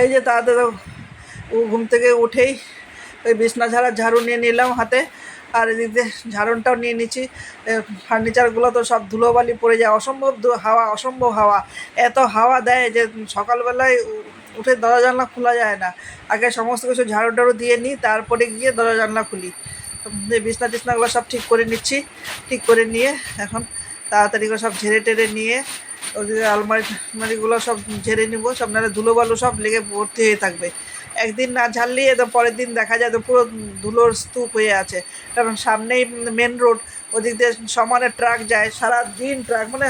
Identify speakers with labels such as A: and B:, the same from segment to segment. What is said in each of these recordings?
A: এই যে তাদের ঘুম থেকে উঠেই ওই বিছনা ঝাড়া ঝাড়ু নিয়ে নিলাম হাতে। আর এদিক ঝাড়নটাও নিয়ে নিচ্ছি। ফার্নিচারগুলো তো সব ধুলোবালি পড়ে যায়। অসম্ভব হাওয়া অসম্ভব হাওয়া। এত হাওয়া দেয় যে সকালবেলায় উঠে দরজা জানলা খোলা যায় না। আগে সমস্ত কিছু ঝাড়ু টাড়ু দিয়ে নিই, তারপরে গিয়ে দরজা জানলা খুলি বিছনা টিছনাগুলো সব ঠিক করে নিচ্ছি। ঠিক করে নিয়ে এখন তাড়াতাড়ি করে সব ঝেড়ে টেরে নিয়ে ওদিকে আলমারি আলমারিগুলো সব ঝেড়ে নিব, সব নাহলে ধুলোবালু সব লেগে ভর্তি হয়ে থাকবে। একদিন না ঝাড়লেই তো পরের দিন দেখা যায় তো পুরো ধুলোর স্তূপ হয়ে আছে। কারণ সামনেই মেন রোড ওদিক দিয়ে সমানে ট্রাক যায় সারা দিন ট্রাক মানে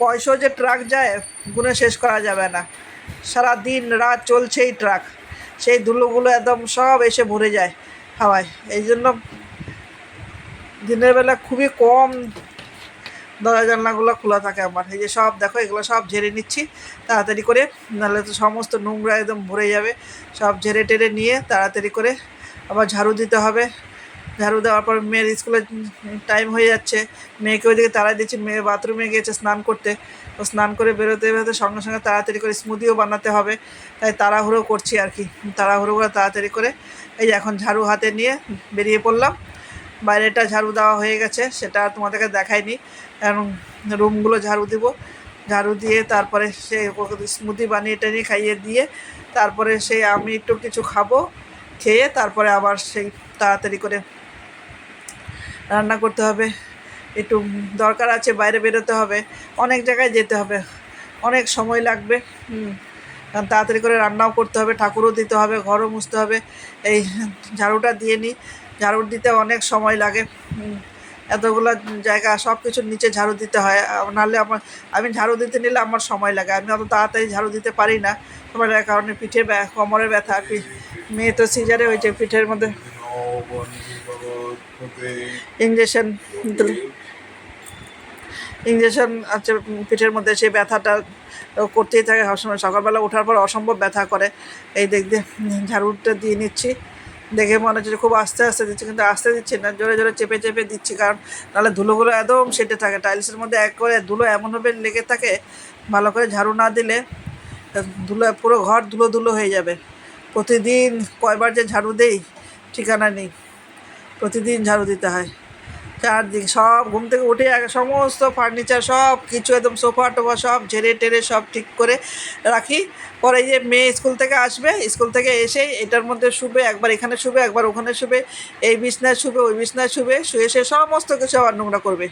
A: পয়সা যে ট্রাক যায়, গুনে শেষ করা যাবে না। সারা দিন রাত চলছেই ট্রাক সেই ধুলোগুলো একদম সব এসে ভরে যায় হাওয়ায়। এই জন্য দিনের বেলা খুবই কম দরজা জানলাগুলো খোলা থাকে আমার। এই যে সব দেখো, এগুলো সব ঝেড়ে নিচ্ছি। তাড়াতাড়ি করে, নাহলে তো সমস্ত নোংরা একদম ভরে যাবে। সব ঝেড়ে টেরে নিয়ে তাড়াতাড়ি করে আবার ঝাড়ু দিতে হবে। ঝাড়ু দেওয়ার পর মেয়ের স্কুলে টাইম হয়ে যাচ্ছে। মেয়েকে ওইদিকে তাড়াই দিচ্ছি, মেয়ে বাথরুমে গিয়েছে স্নান করতে। ও স্নান করে বেরোতে বেরোতে সঙ্গে সঙ্গে তাড়াতাড়ি করে স্মুদিও বানাতে হবে। তাই তাড়াহুড়ো করছি আর কি। তাড়াহুড়ো করে তাড়াতাড়ি করে, এই এখন ঝাড়ু হাতে নিয়ে বেরিয়ে পড়লাম। বাইরেটা ঝাড়ু দেওয়া হয়ে গেছে, সেটা তোমাদেরকে দেখাইনি। কারণ রুমগুলো ঝাড়ু দিব। ঝাড়ু দিয়ে তারপরে সে স্মুদি বানিয়ে টানিয়ে খাইয়ে দিয়ে তারপরে সে আমি একটু কিছু খাব, খেয়ে তারপরে আবার সেই তাড়াতাড়ি করে রান্না করতে হবে। একটু দরকার আছে, বাইরে বেরোতে হবে। অনেক জায়গায় যেতে হবে। অনেক সময় লাগবে। হুম। কারণ তাড়াতাড়ি করে রান্নাও করতে হবে, ঠাকুরও দিতে হবে, ঘরও মুছতে হবে। এই ঝাড়ুটা দিয়ে নিই। ঝাড়ু দিতে অনেক সময় লাগে। এতগুলো জায়গা সব কিছুর নিচে ঝাড়ু দিতে হয়। নাহলে আমার আমি ঝাড়ু দিতে নিলে আমার সময় লাগে। আমি অত তাড়াতাড়ি ঝাড়ু দিতে পারি না। তোমার কারণে পিঠে ব্যা- কোমরে ব্যথা মেয়ে তো সিজারে হয়েছে পিঠের মধ্যে ইঞ্জেকশন ইঞ্জেকশন আছে পিঠের মধ্যে সেই ব্যথাটা করতেই থাকে সবসময়। সকালবেলা ওঠার পর অসম্ভব ব্যথা করে। এই দিক দিয়ে ঝাড়ুটা দিয়ে নিচ্ছি। দেখে মনে হচ্ছে খুব আস্তে আস্তে দিচ্ছে, কিন্তু আস্তে দিচ্ছে না, জোরে জোরে চেপে চেপে দিচ্ছে, কারণ নাহলে ধুলোগুলো একদম সেটে থাকে টাইলসের মধ্যে এক করে ধুলো এমনভাবে লেগে থাকে, ভালো করে ঝাড়ু না দিলে ধুলো পুরো ঘর ধুলো ধুলো হয়ে যাবে। প্রতিদিন কয়বার যে ঝাড়ু দেই ঠিকানা নেই, প্রতিদিন ঝাড়ু দিতে হয়। চারদিক সব ঘুম থেকে উঠে আগে সমস্ত ফার্নিচার সব কিছু একদম সোফা টোফা সব ঝেড়ে টেরে সব ঠিক করে রাখি। পরে যে মেয়ে স্কুল থেকে আসবে, স্কুল থেকে এসে এটার মধ্যে শুবে, একবার এখানে শুবে, একবার ওখানে শুবে, এই বিছনায় শুবে, ওই বিছনায় শুবে, শুয়ে সে সমস্ত কিছু আবার নোংরা করবে।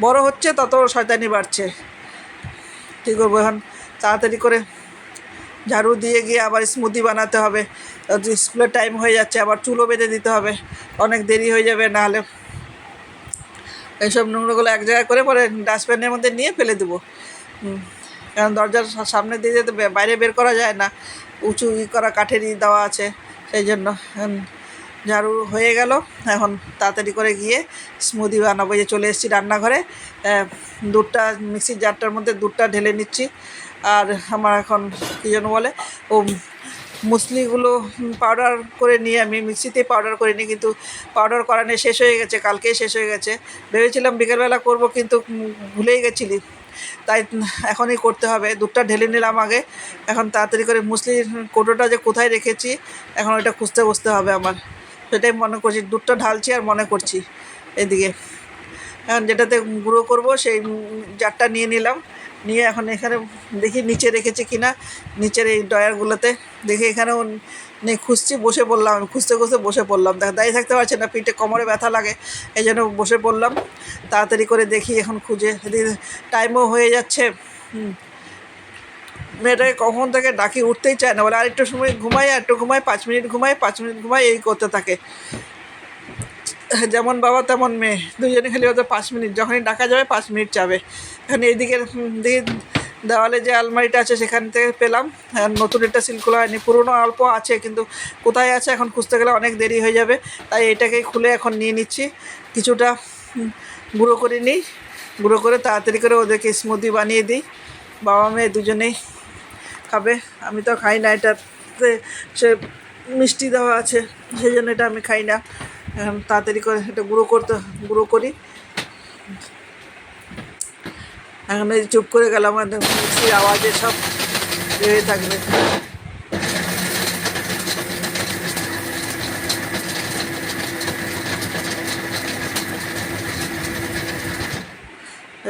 A: বড় হচ্ছে তত শয়তানি বাড়ছে। কী করব এখন? তাড়াতাড়ি করে ঝাড়ু দিয়ে গিয়ে আবার স্মুদি বানাতে হবে। স্কুলের টাইম হয়ে যাচ্ছে, আবার চুলও বেঁধে দিতে হবে। অনেক দেরি হয়ে যাবে নাহলে এইসব নোংরাগুলো এক জায়গায় করে পরে ডাস্টবিনের মধ্যে নিয়ে ফেলে দেবো। কারণ দরজার সামনে দিয়ে যেতে বাইরে বের করা যায় না। উঁচু ই করা কাঠেরই দেওয়া আছে, সেই জন্য ঝাড়ু হয়ে গেল। এখন তাড়াতাড়ি করে গিয়ে স্মুদি বানাবো। যে চলে এসেছি রান্নাঘরে। দুধটা, মিক্সির জারটার মধ্যে দুধটা ঢেলে নিচ্ছি। আর আমার এখন কী যেন বলে ও মুসলিগুলো পাউডার করে নিয়ে, আমি মিক্সিতে পাউডার করে নিই, কিন্তু পাউডার করা নিয়ে শেষ হয়ে গেছে, কালকেই শেষ হয়ে গেছে। ভেবেছিলাম বিকেলবেলা করব, কিন্তু ভুলেই গেছিলি। তাই এখনই করতে হবে। দুধটা ঢেলে নিলাম আগে। এখন তাড়াতাড়ি করে মুসলির কোটোটা যে কোথায় রেখেছি, এখন ওইটা খুঁজতে বসতে হবে আমার। সেটাই মনে করছি, দুধটা ঢালছি আর মনে করছি। এদিকে। এখন যেটাতে গুঁড়ো করব, সেই জারটা নিয়ে নিলাম। নিয়ে এখন এখানে দেখি নিচে রেখেছি কিনা, নিচের এই ডয়ারগুলোতে দেখি এখানেও নিয়ে খুঁজছি, বসে পড়লাম, খুঁজতে খুঁজতে বসে পড়লাম। দেখ, দাঁড়িয়ে থাকতে পারছে না, পিঠে কোমরে ব্যথা লাগে এই জন্য বসে পড়লাম। তাড়াতাড়ি করে দেখি এখন খুঁজে। টাইমও হয়ে যাচ্ছে। মেয়েটাকে কখন থেকে ডাকি উঠতেই চায় না, বলে আরেকটু সময় ঘুমাই আর একটু ঘুমাই, পাঁচ মিনিট ঘুমাই, পাঁচ মিনিট ঘুমাই, এই করতে থাকে। যেমন বাবা তেমন মেয়ে। দুজনে খালি ওদের পাঁচ মিনিট। যখনই ডাকা যাবে, পাঁচ মিনিট যাবে। এখন এইদিকে দিকে দেওয়ালে যে আলমারিটা আছে, সেখান থেকে পেলাম। নতুন একটা সিল খোলা হয়নি। পুরনো অল্প আছে, কিন্তু কোথায় আছে এখন খুঁজতে গেলে অনেক দেরি হয়ে যাবে। তাই এটাকেই খুলে এখন নিয়ে নিচ্ছি। কিছুটা গুঁড়ো করে নিই। গুঁড়ো করে তাড়াতাড়ি করে ওদেরকে স্মুদি বানিয়ে দিই। বাবা মেয়ে দুজনেই খাবে। আমি তো খাই না। এটাতে সে মিষ্টি দেওয়া আছে সেই জন্য এটা আমি খাই না। তাড়াতাড়ি করে এটা গুঁড়ো করতে, গুঁড়ো করি। এখন এই চুপ করে গেলাম মিক্সির আওয়াজে সব হয়ে থাকবে।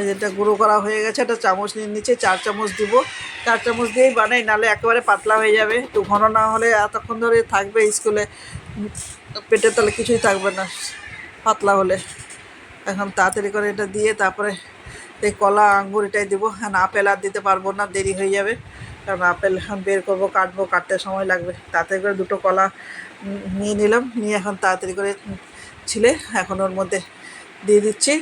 A: যেটা গুঁড়ো করা হয়ে গেছে, একটা চামচ নিয়ে নিচে চার চামচ দিব। চার চামচ দিয়েই বানাই, নালে একেবারে পাতলা হয়ে যাবে। একটু ঘন না হলে এতক্ষণ ধরে থাকবে স্কুলে। পেটের তলে কিছুই থাকবে না, পাতলা হলে। এখন তাড়াতাড়ি করে এটা দিয়ে তারপরে এই কলা আঙ্গুর এটাই দেবো। এখন আপেল আর দিতে পারব না, দেরি হয়ে যাবে। কারণ আপেল এখন বের করব, কাটবো, কাটতে সময় লাগবে। তাড়াতাড়ি করে দুটো কলা নিয়ে নিলাম, নিয়ে এখন তাড়াতাড়ি করে ছিলে এখন ওর মধ্যে দিয়ে দিচ্ছি।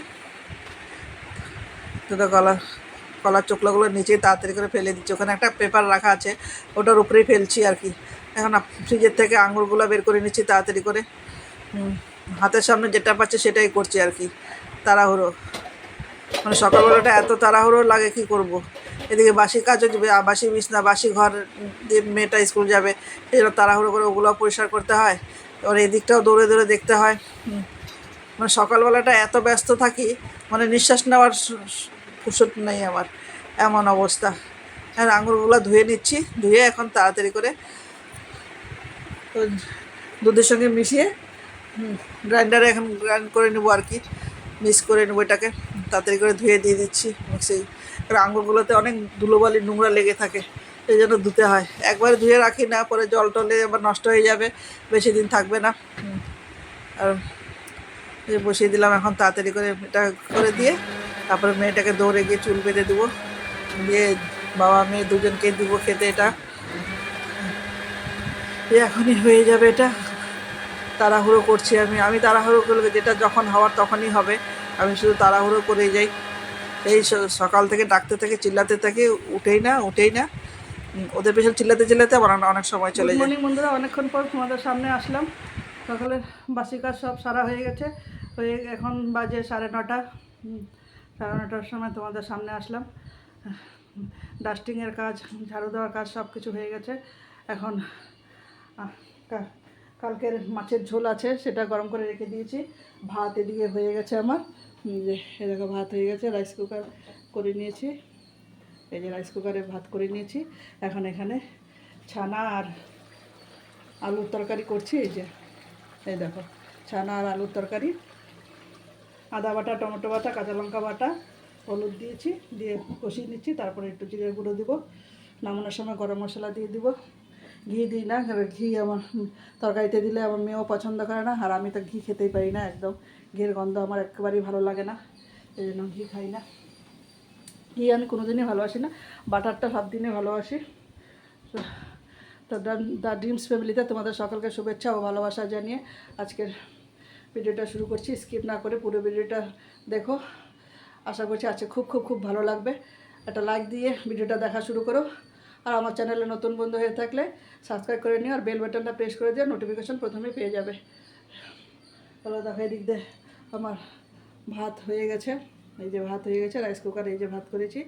A: দুটো কলা, কলার চোখলাগুলো নিচেই তাড়াতাড়ি করে ফেলে দিচ্ছি। ওখানে একটা পেপার রাখা আছে, ওটার উপরেই ফেলছি আর কি। এখন ফ্রিজের থেকে আঙুরগুলো বের করে নিচ্ছি তাড়াতাড়ি করে। হাতের সামনে যেটা পাচ্ছে সেটাই করছি আর কি, তাড়াহুড়ো। মানে সকালবেলাটা এত তাড়াহুড়ো লাগে, কি করব। এদিকে বাসি কাজও আ- বাসি বিছনা, বাসি ঘর দিয়ে মেয়েটা স্কুল যাবে এই জন্য তাড়াহুড়ো করে ওগুলো পরিষ্কার করতে হয়। এবার এদিকটাও দৌড়ে দৌড়ে দেখতে হয়। মানে সকালবেলাটা এত ব্যস্ত থাকি মানে নিঃশ্বাস নেওয়ার সু- নেই আমার, এমন অবস্থা। আর আঙুরগুলো ধুয়ে নিচ্ছি, ধুয়ে এখন তাড়াতাড়ি করে ওই দুধের সঙ্গে মিশিয়ে গ্রাইন্ডারে এখন গ্রাইন্ড করে নেব আর কি। মিক্স করে নেব এটাকে। তাড়াতাড়ি করে ধুয়ে দিয়ে দিচ্ছি। আর আঙুরগুলোতে অনেক ধুলোবালি নোংরা লেগে থাকে, সেই জন্য ধুতে হয়। একবার ধুয়ে রাখি না, পরে জল টলে আবার নষ্ট হয়ে যাবে। বেশি দিন থাকবে না। আর এই বসিয়ে দিলাম এখন তাড়াতাড়ি করে এটা করে দিয়ে, তারপরে মেয়েটাকে দৌড়ে গিয়ে চুল বেঁধে দেবো। দিয়ে বাবা মেয়ে দুজনকে দেবো খেতে এটা। এই এখনই হয়ে যাবে এটা। তাড়াহুড়ো করছি আমি। আমি তাড়াহুড়ো করলে যেটা যখন হওয়ার তখনই হবে। আমি শুধু তাড়াহুড়ো করেই যাই। এই সকাল থেকে ডাকতে থেকে চিল্লাতে থেকে উঠেই না উঠেই না। ওদের পেছনে চিল্লাতে চিল্লাতে আমার অনেক সময় চলে যায়।
B: বন্ধুরা অনেকক্ষণ পর তোমাদের সামনে আসলাম। সকালে বাসি কাজ সব সারা হয়ে গেছে। হয়ে এখন বাজে সাড়ে নটা। সাড়ে নটার সময় তোমাদের সামনে আসলাম। ডাস্টিংয়ের কাজ ঝাড়ু দেওয়ার কাজ সব কিছু হয়ে গেছে। এখন কালকের মাছের ঝোল আছে, সেটা গরম করে রেখে দিয়েছি। ভাত এদিকে হয়ে গেছে আমার। যে, এদিকে ভাত হয়ে গেছে রাইস কুকার করে নিয়েছি। এই যে রাইস কুকারে ভাত করে নিয়েছি। এখন এখানে ছানা আর আলুর তরকারি করছি, এই যে। এই দেখো, ছানা আর আলুর তরকারি। আদা বাটা, টমেটো বাটা, কাঁচা লঙ্কা বাটা, হলুদ দিয়েছি, দিয়ে কষিয়ে নিচ্ছি, তারপরে একটু জিরে গুঁড়ো দিব। নামানোর সময় গরম মশলা দিয়ে দিব। ঘি দিই না ঘি আমার তরকারিতে দিলে আমার মেয়েও পছন্দ করে না, আর আমি তো ঘি খেতেই পারি না একদম। ঘিয়ের গন্ধ আমার একেবারেই ভালো লাগে না, এই জন্য ঘি খাই না। ঘি আমি কোনোদিনই ভালোবাসি না, বাটারটা সব দিনে ভালোবাসি। তো দ্য ড্রিমস ফ্যামিলিতে তোমাদের সকলকে শুভেচ্ছা ও ভালোবাসা জানিয়ে আজকের ভিডিওটা শুরু করছি। স্কিপ না করে পুরো ভিডিওটা দেখো। আশা করছি আজকে খুব খুব খুব ভালো লাগবে। একটা লাইক দিয়ে ভিডিওটা দেখা শুরু করো। আর আমার চ্যানেলে নতুন বন্ধু হয়ে থাকলে সাবস্ক্রাইব করে নিও আর বেল বাটনটা প্রেস করে দিও নোটিফিকেশন প্রথমে পেয়ে যাবে। চলো দেখো এদিক দিয়ে আমার ভাত হয়ে গেছে, এই যে ভাত হয়ে গেছে রাইস কুকার এই যে ভাত করেছি।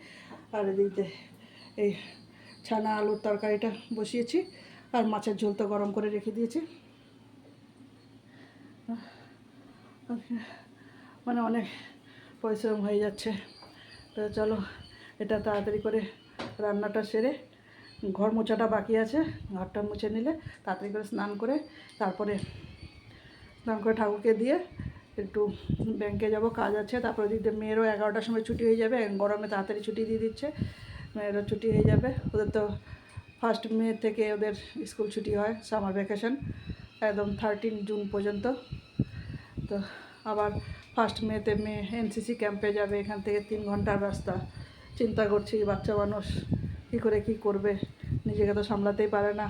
B: আর এদিক দিয়ে এই ছানা আলুর তরকারিটা বসিয়েছি আর মাছের ঝোল তো গরম করে রেখে দিয়েছি। মানে অনেক পরিশ্রম হয়ে যাচ্ছে। তো চলো এটা তাড়াতাড়ি করে রান্নাটা সেরে ঘর মোছাটা বাকি আছে, ঘরটা মুছে নিলে তাড়াতাড়ি করে স্নান করে তারপরে স্নান করে ঠাকুরকে দিয়ে একটু ব্যাংকে যাব, কাজ আছে, তারপরে দিদি, মেয়েরও এগারোটার সময় ছুটি হয়ে যাবে গরমে তাড়াতাড়ি ছুটি দিয়ে দিচ্ছে, মেয়েরও ছুটি হয়ে যাবে, ওদের তো ফার্স্ট মে থেকে ওদের স্কুল ছুটি হয় সামার ভ্যাকেশন একদম থার্টিন জুন পর্যন্ত, তো আবার ফার্স্ট মেতে মেয়ে এনসিসি ক্যাম্পে যাবে, এখান থেকে তিন ঘণ্টার রাস্তা, চিন্তা করছি বাচ্চা মানুষ কী করে কি করবে নিজেকে তো সামলাতেই পারে না।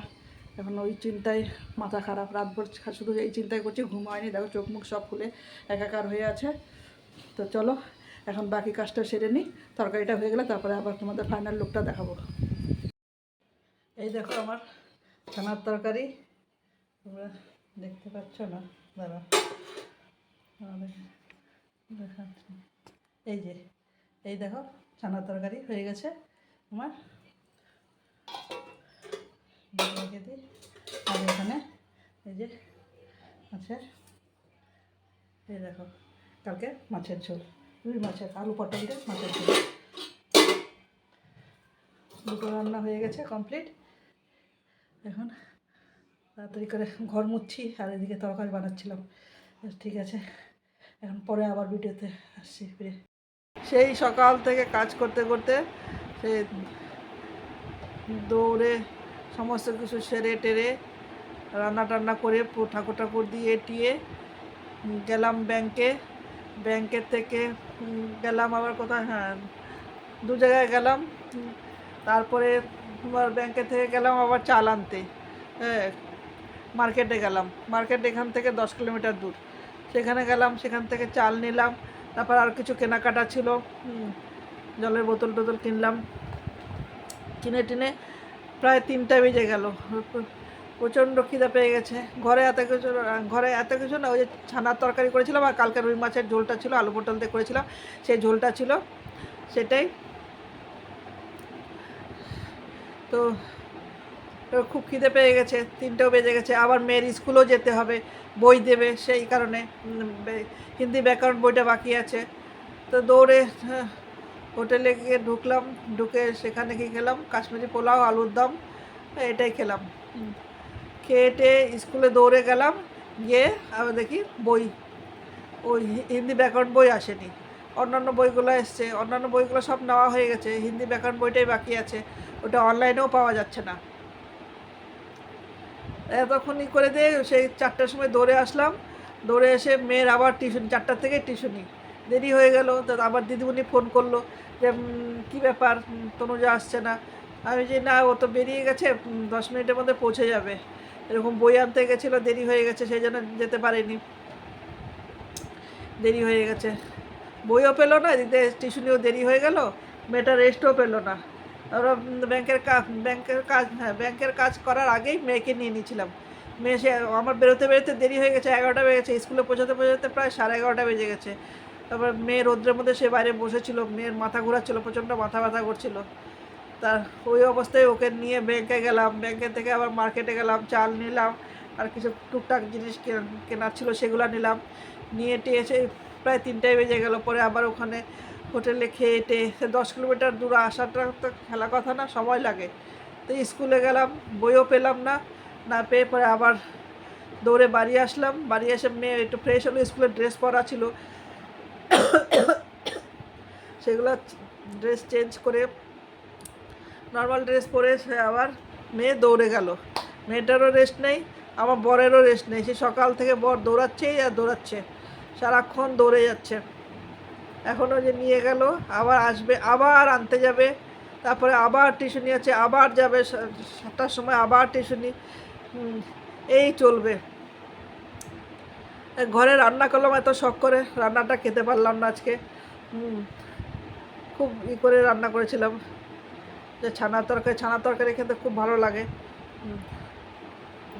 B: এখন ওই চিন্তায় মাথা খারাপ। রাতভর শুধু এই চিন্তাই করছি, ঘুম হয়নি। দেখো চোখ মুখ সব ফুলে একাকার হয়ে আছে। তো চলো, এখন বাকি কাজটা সেরে নিই। তরকারিটা হয়ে গেলে তারপরে আবার তোমাদের ফাইনাল লুকটা দেখাবো। এই দেখো আমার ছানার তরকারি। তোমরা দেখতে পাচ্ছ না? দাঁড়া দেখাচ্ছি। এই যে, এই দেখো ছানার তরকারি হয়ে গেছে। আমার রেখে দিই। আর এখানে এই যে আছে এই দেখো, কালকে মাছের ঝোল, রুই মাছের, আলু পটল দিয়ে মাছের ঝোল। দুটো রান্না হয়ে গেছে কমপ্লিট। এখন তাড়াতাড়ি করে ঘর মুচ্ছি আর এদিকে তরকারি বানাচ্ছিলাম। ঠিক আছে। এখন পরে আবার ভিডিওতে আসছি, ফিরে।
A: সেই সকাল থেকে কাজ করতে করতে সে দৌড়ে সমস্ত কিছু সেরে টেরে রান্না টান্না করে ঠাকুর ঠাকুর দিয়ে টিয়ে গেলাম ব্যাংকে ব্যাংকের থেকে গেলাম আবার কোথায় হ্যাঁ দু জায়গায় গেলাম। তারপরে তোমার ব্যাংকের থেকে গেলাম আবার চাল আনতে। হ্যাঁ মার্কেটে গেলাম। মার্কেট এখান থেকে দশ কিলোমিটার দূর। সেখানে গেলাম, সেখান থেকে চাল নিলাম। তারপর আর কিছু কেনাকাটা ছিল। জলের বোতল টোতল কিনলাম। কিনে টিনে প্রায় তিনটা বেজে গেল। প্রচণ্ড খিদে পেয়ে গেছে। ঘরে এত কিছু ঘরে এত কিছু না ওই যে ছানার তরকারি করেছিলাম আর কালকে রুই মাছের ঝোলটা ছিল আলু পটল দিয়ে করেছিলাম সেই ঝোলটা ছিল সেটাই। তো খুব খিদে পেয়ে গেছে তিনটেও বেজে গেছে আবার মেয়ের স্কুলেও যেতে হবে বই দেবে সেই কারণে হিন্দি ব্যাকরণ বইটা বাকি আছে। তো দৌড়ে হ্যাঁ, হোটেলে গিয়ে ঢুকলাম, ঢুকে সেখানে কি খেলাম? কাশ্মীরি পোলাও, আলুর দম, এটাই খেলাম। খেয়ে স্কুলে দৌড়ে গেলাম, গিয়ে আবার দেখি বই, ওই হিন্দি ব্যাকরণ বই আসেনি। অন্যান্য বইগুলো এসছে, অন্যান্য বইগুলো সব নেওয়া হয়ে গেছে, হিন্দি ব্যাকরণ বইটাই বাকি আছে, ওটা অনলাইনেও পাওয়া যাচ্ছে না। এতক্ষণই করে দিয়ে সেই চারটার সময় দৌড়ে আসলাম, দৌড়ে এসে মেয়ের আবার টিউশন, চারটার থেকে টিউশনি। দেরি হয়ে গেল, তো আবার দিদিমণি ফোন করল যে কী ব্যাপার? তনুজা আসছে না। আমি যে না, ও তো বেরিয়ে গেছে দশ মিনিটের মধ্যে পৌঁছে যাবে। এরকম বই আনতে গেছিল, দেরি হয়ে গেছে, সেই জন্য যেতে পারেনি। দেরি হয়ে গেছে। বইও পেল না এদিকে টিউশনিও দেরি হয়ে গেল, মেয়েটা রেস্টও পেল না। আমরা ব্যাংকের কাজ ব্যাংকের কাজ হ্যাঁ ব্যাংকের কাজ করার আগেই মেয়েকে নিয়ে নিয়েছিলাম। মেয়ে সে, আমার বেরোতে বেরোতে দেরি হয়ে গেছে, এগারোটা বেজে গেছে, স্কুলে পৌঁছাতে পৌঁছাতে প্রায় সাড়ে এগারোটা বেজে গেছে। তারপর মেয়ে রোদ্রের মধ্যে সে বাইরে বসেছিল, মেয়ের মাথা ঘোরাচ্ছিল, প্রচণ্ড মাথা ব্যথা করছিল। তার ওই অবস্থায় ওকে নিয়ে ব্যাংকে গেলাম ব্যাংকে থেকে আবার মার্কেটে গেলাম, চাল নিলাম, আর কিছু টুকটাক জিনিস কেন- কেনার ছিল সেগুলো নিলাম। নিয়ে টেয়ে এসে প্রায় তিনটায় বেজে গেল, পরে আবার ওখানে হোটেলে খেয়ে টেয়ে সে দশ কিলোমিটার দূরে আসাটা তো খেলা কথা না, সময় লাগে। তো স্কুলে গেলাম, বইও পেলাম না না পেয়ে পরে আবার দৌড়ে বাড়ি আসলাম। বাড়ি এসে মেয়ে একটু ফ্রেশ হলো স্কুলের ড্রেস পরা ছিল। সেগুলো ড্রেস চেঞ্জ করে নর্মাল ড্রেস পরে সে আবার মেয়ে দৌড়ে গেল। মেয়েটারও রেস্ট নেই আমার বরেরও রেস্ট নেই। সে সকাল থেকে বর দৌড়াচ্ছেই আর দৌড়াচ্ছে সারাক্ষণ দৌড়ে যাচ্ছে। এখনও যে নিয়ে গেল আবার আসবে আবার আনতে যাবে তারপরে আবার টিউশনি আছে আবার যাবে সাতটার সময় আবার টিউশনি এই চলবে। ঘরে রান্না করলাম এত শখ করে রান্নাটা খেতে পারলাম না আজকে হুম, খুব ই করে রান্না করেছিলাম। যে ছানা তরকারি ছানা তরকারি খেতে খুব ভালো লাগে।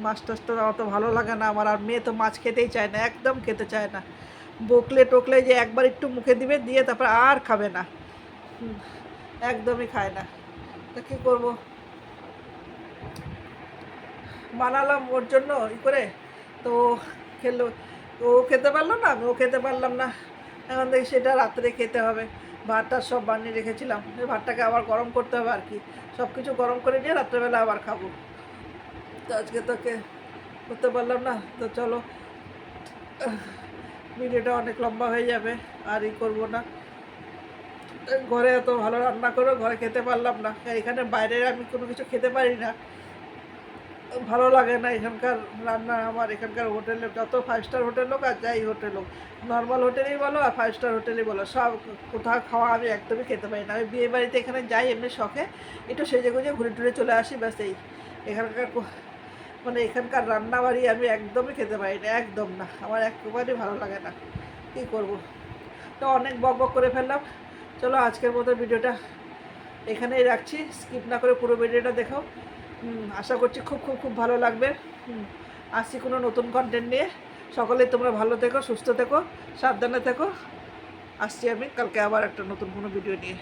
A: মাছ টাছটা অত ভালো লাগে না আমার আর মেয়ে তো মাছ খেতেই চায় না একদম খেতে চায় না। বকলে টকলে যে একবার একটু মুখে দিবে দিয়ে তারপর আর খাবে না। একদমই খায় না। তা কী করব? বানালাম ওর জন্য ই করে। তো খেলো ও খেতে পারল না আমিও খেতে পারলাম না। এখন দেখি সেটা রাত্রে খেতে হবে। ভাতটা সব বানিয়ে রেখেছিলাম। ভাতটাকে আবার গরম করতে হবে আর কি। সব কিছু গরম করে নিয়ে রাত্রেবেলা আবার খাব। তো আজকে তোকে করতে পারলাম না। তো চলো, ভিডিওটা অনেক লম্বা হয়ে যাবে, আর ই করব না। ঘরে এত ভালো রান্না করো ঘরে খেতে পারলাম না। এখানে বাইরে আমি কোনো কিছু খেতে পারি না। ভালো লাগে না এখানকার রান্না আমার এখানকার হোটেলে যত ফাইভ স্টার হোটেল হোক আর যাই হোটেল হোক নর্মাল হোটেলেই বলো আর ফাইভ স্টার হোটেলেই বলো সব কোথাও খাওয়া আমি একদমই খেতে পারি না আমি বিয়ে বাড়িতে এখানে যাই এমনি শখে একটু সেজে গুজে ঘুরে টুরে চলে আসি ব্যাস এই এখানকার মানে এখানকার রান্না বাড়ি আমি একদমই খেতে পারি না একদম না আমার একেবারেই ভালো লাগে না কী করব? তো অনেক বক বক করে ফেললাম চলো আজকের মতো ভিডিওটা এখানেই রাখছি স্কিপ না করে পুরো ভিডিওটা দেখো হুম, আশা করছি খুব খুব খুব ভালো লাগবে। আসছি কোনো নতুন কন্টেন্ট নিয়ে। সকলে তোমরা ভালো থেকো, সুস্থ থেকো, সাবধানে থেকো। আসছি আমি, কালকে আবার একটা নতুন কোনো ভিডিও নিয়ে।